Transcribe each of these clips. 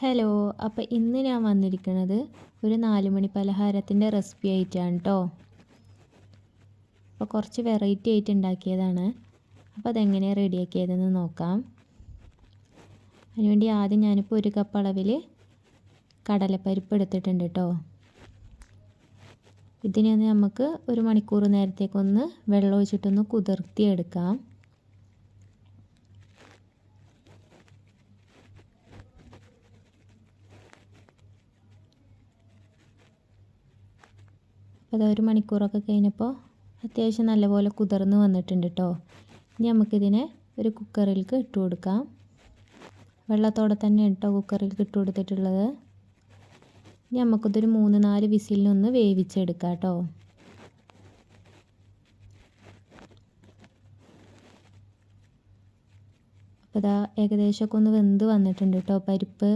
Hello അപ്പോൾ ഇന്ന് ഞാൻ വന്നിരിക്കുന്നത് ഒരു നാലുമണി പലഹാരത്തിന്റെ റെസിപ്പി ആയിട്ടാണ് കേട്ടോ അപ്പോൾ കുറച്ച് വെറൈറ്റി ആയിട്ട് ഉണ്ടാക്കിയതാണ്. അപ്പോൾ അതെങ്ങനെയാണ് റെഡിയാക്കിയതെന്ന് നോക്കാം. അതിനുവേണ്ടി ആദ്യം ഞാനിപ്പോൾ ഒരു കപ്പ് അളവിൽ കടലപ്പരിപ്പ് എടുത്തിട്ടുണ്ട് കേട്ടോ ഇതിനെ നമുക്ക് ഒരു മണിക്കൂർ നേരത്തേക്കൊന്ന് വെള്ളം ഒഴിച്ചിട്ടൊന്ന് കുതിർത്തിയെടുക്കാം. അപ്പോൾ ഒരു മണിക്കൂറൊക്കെ കഴിഞ്ഞപ്പോൾ അത്യാവശ്യം നല്ലപോലെ കുതിർന്ന് വന്നിട്ടുണ്ട് കേട്ടോ ഇനി നമുക്കിതിനെ ഒരു കുക്കറിലേക്ക് ഇട്ട് കൊടുക്കാം. വെള്ളത്തോടെ തന്നെ കേട്ടോ കുക്കറിലേക്ക് ഇട്ട് കൊടുത്തിട്ടുള്ളത്. ഇനി നമുക്കിതൊരു മൂന്ന് നാല് വിസിലിനൊന്ന് വേവിച്ചെടുക്കാം കേട്ടോ അപ്പോൾ ഇതാ ഏകദേശമൊക്കെ ഒന്ന് വെന്ത് വന്നിട്ടുണ്ട് കേട്ടോ പരിപ്പ്.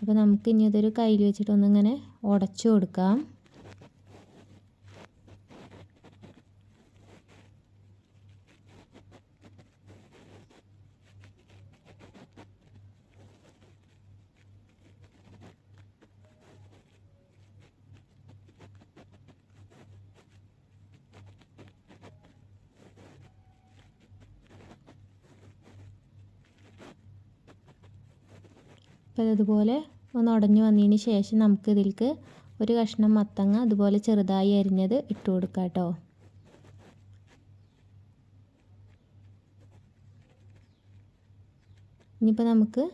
അപ്പോൾ നമുക്ക് ഇനി അതൊരു കയ്യിൽ വെച്ചിട്ടൊന്നിങ്ങനെ ഉടച്ചു കൊടുക്കാം. അപ്പോൾ ഇതുപോലെ ഒന്ന് ഉടഞ്ഞു വന്നതിന് ശേഷം നമുക്ക് ഇതിലേക്ക് ഒരു കഷ്ണം മത്തങ്ങ അതുപോലെ ചെറുതായി അരിഞ്ഞത് ഇട്ട് കൊടുക്കാം കേട്ടോ ഇനിയിപ്പോൾ നമുക്ക്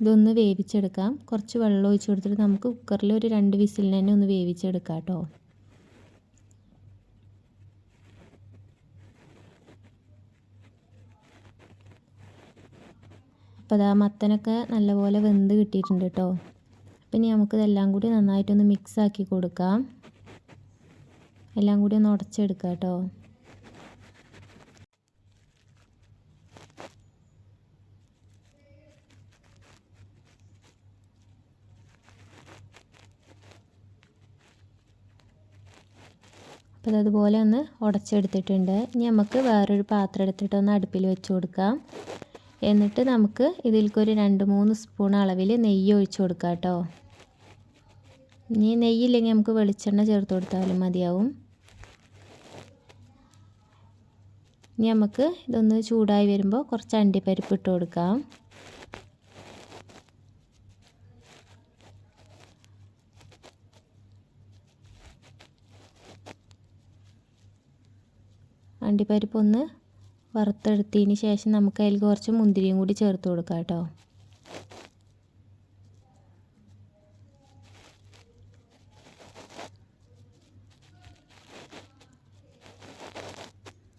ഇതൊന്ന് വേവിച്ചെടുക്കാം. കുറച്ച് വെള്ളം ഒഴിച്ച് കൊടുത്തിട്ട് നമുക്ക് കുക്കറിൽ ഒരു രണ്ട് വിസിലിന് തന്നെ ഒന്ന് വേവിച്ചെടുക്കാം കേട്ടോ അപ്പോൾ അതാ മത്തനൊക്കെ നല്ലപോലെ വെന്ത് കിട്ടിയിട്ടുണ്ട് കേട്ടോ. പിന്നെ നമുക്കിതെല്ലാം കൂടി നന്നായിട്ടൊന്ന് മിക്സ് ആക്കി കൊടുക്കാം. എല്ലാം കൂടി ഒന്ന് ഉടച്ചെടുക്കാം കേട്ടോ. അപ്പോൾ അതുപോലെ ഒന്ന് ഉടച്ചെടുത്തിട്ടുണ്ട്. ഇനി നമുക്ക് വേറൊരു പാത്രം എടുത്തിട്ട് ഒന്ന് അടുപ്പിൽ വെച്ച് കൊടുക്കാം. എന്നിട്ട് നമുക്ക് ഇതിൽക്കൊരു രണ്ട് മൂന്ന് സ്പൂൺ അളവിൽ നെയ്യ് ഒഴിച്ചു കൊടുക്കാം കേട്ടോ. ഇനി നെയ്യില്ലെങ്കിൽ നമുക്ക് വെളിച്ചെണ്ണ ചേർത്ത് കൊടുത്താലും മതിയാവും. ഇനി നമുക്ക് ഇതൊന്ന് ചൂടായി വരുമ്പോൾ കുറച്ച് അണ്ടിപ്പരിപ്പ് ഇട്ട് കൊടുക്കാം. അണ്ടിപ്പരിപ്പ് ഒന്ന് വറുത്തെടുത്തതിന് ശേഷം നമുക്ക് അതിൽ കുറച്ച് മുന്തിരിയും കൂടി ചേർത്ത് കൊടുക്കാം കേട്ടോ.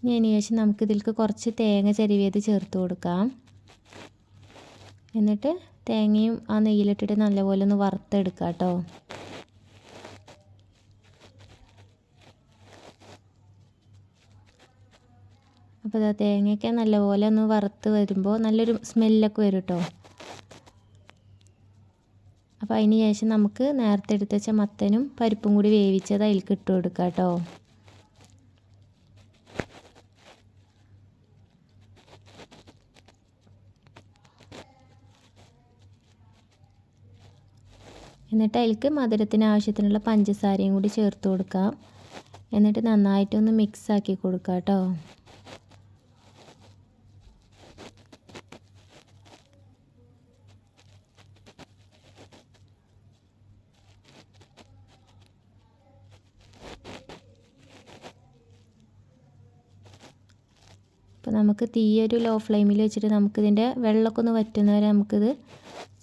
അതിന് ശേഷം നമുക്കിതിലേക്ക് കുറച്ച് തേങ്ങ ചരിവേത് ചേർത്ത് കൊടുക്കാം. എന്നിട്ട് തേങ്ങയും ആ നെയ്യിലിട്ടിട്ട് നല്ലപോലെ ഒന്ന് വറുത്തെടുക്കാം കേട്ടോ. അപ്പോൾ ഇതാ തേങ്ങയൊക്കെ നല്ലപോലെ ഒന്ന് വറുത്ത് വരുമ്പോൾ നല്ലൊരു സ്മെല്ലൊക്കെ വരും കേട്ടോ അപ്പോൾ അതിന് ശേഷം നമുക്ക് നേരത്തെ എടുത്ത് വെച്ച മത്തനും പരിപ്പും കൂടി വേവിച്ചത് അതിലേക്ക് ഇട്ട് കൊടുക്കാം കേട്ടോ. എന്നിട്ട് അതിലേക്ക് മധുരത്തിന് ആവശ്യത്തിനുള്ള പഞ്ചസാരയും കൂടി ചേർത്ത് കൊടുക്കാം. എന്നിട്ട് നന്നായിട്ടൊന്ന് മിക്സ് ആക്കി കൊടുക്കാം കേട്ടോ. അപ്പോൾ നമുക്ക് തീയൊരു ലോ ഫ്ലെയിമിൽ വെച്ചിട്ട് നമുക്കിതിന്റെ വെള്ളമൊക്കെ ഒന്ന് വറ്റുന്നവരെ നമുക്കിത്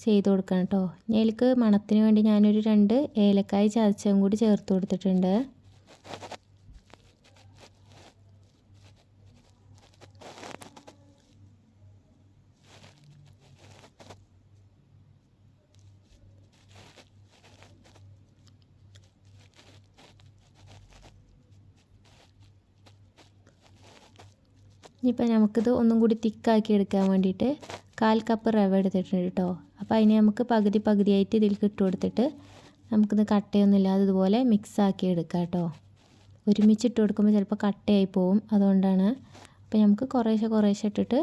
ചെയ്ത് കൊടുക്കണം കേട്ടോ ഇതിലേക്ക് മണത്തിന് വേണ്ടി ഞാനൊരു രണ്ട് ഏലക്കായ ചതച്ചതും കൂടി ചേർത്ത് കൊടുത്തിട്ടുണ്ട്. ഇനിയിപ്പോൾ നമുക്കിത് ഒന്നും കൂടി തിക്കാക്കി എടുക്കാൻ വേണ്ടിയിട്ട് കാൽ കപ്പ് റവ എടുത്തിട്ടുണ്ട് കേട്ടോ. അപ്പോൾ അതിനെ നമുക്ക് പകുതി പകുതിയായിട്ട് ഇതിൽ കിട്ടു കൊടുത്തിട്ട് നമുക്കിത് കട്ടയൊന്നുമില്ലാതെ ഇതുപോലെ മിക്സാക്കി എടുക്കാം കേട്ടോ. ഒരുമിച്ച് ഇട്ട് കൊടുക്കുമ്പോൾ ചിലപ്പോൾ കട്ടയായി പോവും അതുകൊണ്ടാണ്. അപ്പോൾ നമുക്ക് കുറേശ്ശെ കുറേശ്ശെ ഇട്ടിട്ട്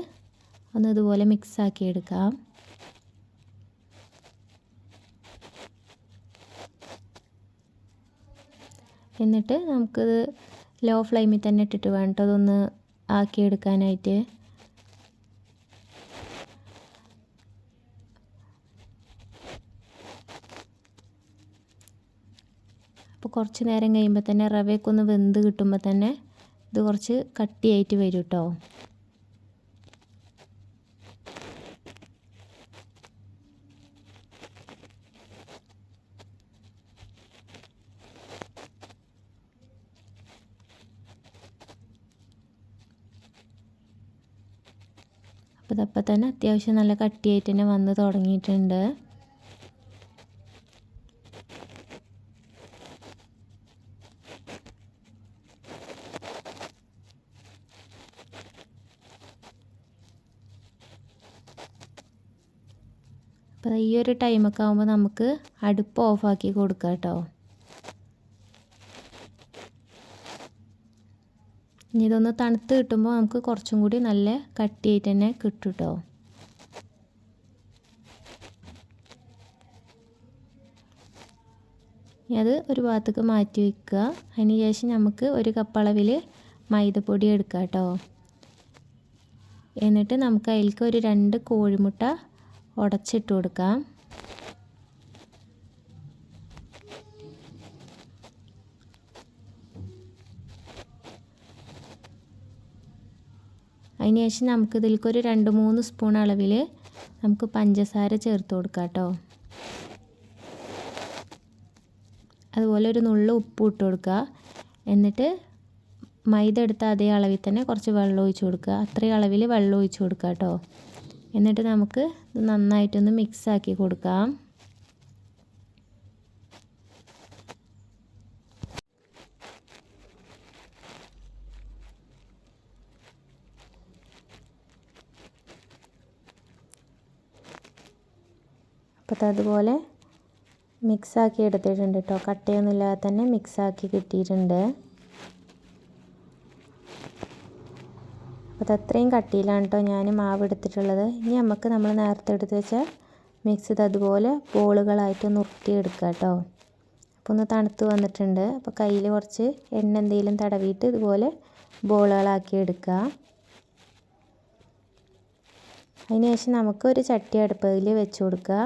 ഒന്ന് ഇതുപോലെ മിക്സാക്കി എടുക്കാം. എന്നിട്ട് നമുക്കിത് ലോ ഫ്ലെയിമിൽ തന്നെ ഇട്ടിട്ട് വേണ്ടതൊന്ന് ആക്കിയെടുക്കാനായിട്ട്. അപ്പോൾ കുറച്ച് നേരം കഴിയുമ്പോൾ തന്നെ റവയൊക്കെ ഒന്ന് വെന്ത് കിട്ടുമ്പോൾ തന്നെ ഇത് കുറച്ച് കട്ടിയായിട്ട് വരും കേട്ടോ അപ്പോൾ ഇതപ്പം തന്നെ അത്യാവശ്യം നല്ല കട്ടിയായിട്ട് തന്നെ വന്ന് തുടങ്ങിയിട്ടുണ്ട്. അപ്പോൾ ഈ ഒരു ടൈമൊക്കെ ആകുമ്പോൾ നമുക്ക് അടുപ്പ് ഓഫാക്കി കൊടുക്കാം കേട്ടോ ഇനി ഇതൊന്ന് തണുത്ത് കിട്ടുമ്പോൾ നമുക്ക് കുറച്ചും കൂടി നല്ല കട്ടിയായിട്ട് തന്നെ കിട്ടും കേട്ടോ ഇനി അത് ഒരു ഭാഗത്തേക്ക് മാറ്റി വയ്ക്കുക അതിന് ശേഷം നമുക്ക് ഒരു കപ്പളവിൽ മൈദപ്പൊടി എടുക്കുക കേട്ടോ എന്നിട്ട് നമുക്ക് അതിലേക്ക് ഒരു രണ്ട് കോഴിമുട്ട ഉടച്ചിട്ട് കൊടുക്കാം. അതിന് ശേഷം നമുക്ക് ഇതിലേക്ക് ഒരു രണ്ട് മൂന്ന് സ്പൂൺ അളവിൽ നമുക്ക് പഞ്ചസാര ചേർത്ത് കൊടുക്കാം കേട്ടോ. അതുപോലെ ഒരു നുള്ളു ഉപ്പ് ഇട്ട് കൊടുക്കുക. എന്നിട്ട് മൈദ എടുത്ത അതേ അളവിൽ തന്നെ കുറച്ച് വെള്ളം ഒഴിച്ച് കൊടുക്കുക. അത്രയും അളവിൽ വെള്ളം ഒഴിച്ച് കൊടുക്കുക കേട്ടോ. എന്നിട്ട് നമുക്ക് നന്നായിട്ടൊന്ന് മിക്സ് ആക്കി കൊടുക്കാം. അപ്പോൾ അതുപോലെ മിക്സാക്കി എടുത്തിട്ടുണ്ട് കേട്ടോ കട്ടയൊന്നുമില്ലാതെ തന്നെ മിക്സാക്കി കിട്ടിയിട്ടുണ്ട്. അപ്പോൾ അത്രയും കട്ടിയിലാണ് കേട്ടോ ഞാൻ മാവ് എടുത്തിട്ടുള്ളത്. ഇനി നമുക്ക് നമ്മൾ നേരത്തെ എടുത്ത് വെച്ച മിക്സ് ഇത് അതുപോലെ ബോളുകളായിട്ട് നുറുക്കിയെടുക്കുക കേട്ടോ അപ്പോൾ ഒന്ന് തണുത്ത് വന്നിട്ടുണ്ട്. അപ്പോൾ കയ്യിൽ കുറച്ച് എണ്ണ എന്തെങ്കിലും തടവിയിട്ട് ഇതുപോലെ ബോളുകളാക്കി എടുക്കുക അതിനുശേഷം നമുക്ക് ഒരു ചട്ടി അടുപ്പതിൽ വെച്ച് കൊടുക്കുക.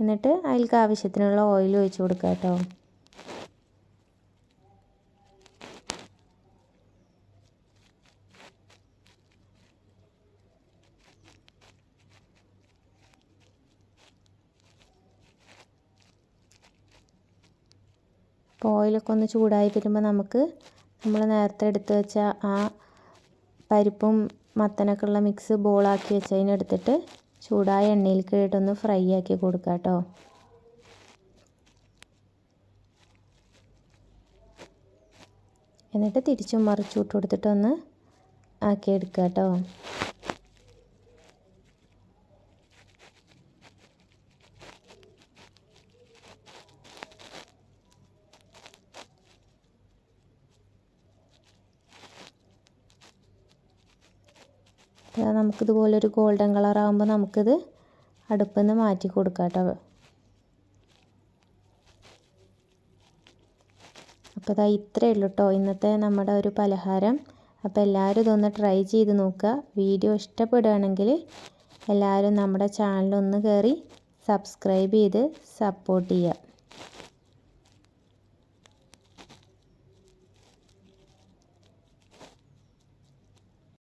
എന്നിട്ട് അതിലേക്ക് ആവശ്യത്തിനുള്ള ഓയിൽ ഒഴിച്ച് കൊടുക്കുക കേട്ടോ. അപ്പോൾ ഓയിലൊക്കെ ഒന്ന് ചൂടായി വരുമ്പോൾ നമുക്ക് നമ്മൾ നേരത്തെ എടുത്ത് വെച്ച ആ പരിപ്പും മത്തനൊക്കെ ഉള്ള മിക്സ് ബോളാക്കി വെച്ചതിനെടുത്തിട്ട് ചൂടായ എണ്ണയിൽ ഇട്ടൊന്ന് ഫ്രൈ ആക്കി കൊടുക്കുക കേട്ടോ എന്നിട്ട് തിരിച്ചും മറിച്ചു വിട്ട് കൊടുത്തിട്ടൊന്ന് ആക്കിയെടുക്കുക കേട്ടോ നമുക്കിതുപോലെ ഒരു ഗോൾഡൻ കളർ ആകുമ്പോൾ നമുക്കിത് അടുപ്പിൽ നിന്ന് മാറ്റി കൊടുക്കാം കേട്ടോ. അപ്പോൾ ഇതാ ഇത്രയേ ഉള്ളൂ കേട്ടോ ഇന്നത്തെ നമ്മുടെ ഒരു പലഹാരം. അപ്പോൾ എല്ലാവരും ഇതൊന്ന് ട്രൈ ചെയ്ത് നോക്കുക. വീഡിയോ ഇഷ്ടപ്പെടുകയാണെങ്കിൽ എല്ലാവരും നമ്മുടെ ചാനലൊന്ന് കയറി സബ്സ്ക്രൈബ് ചെയ്ത് സപ്പോർട്ട് ചെയ്യുക.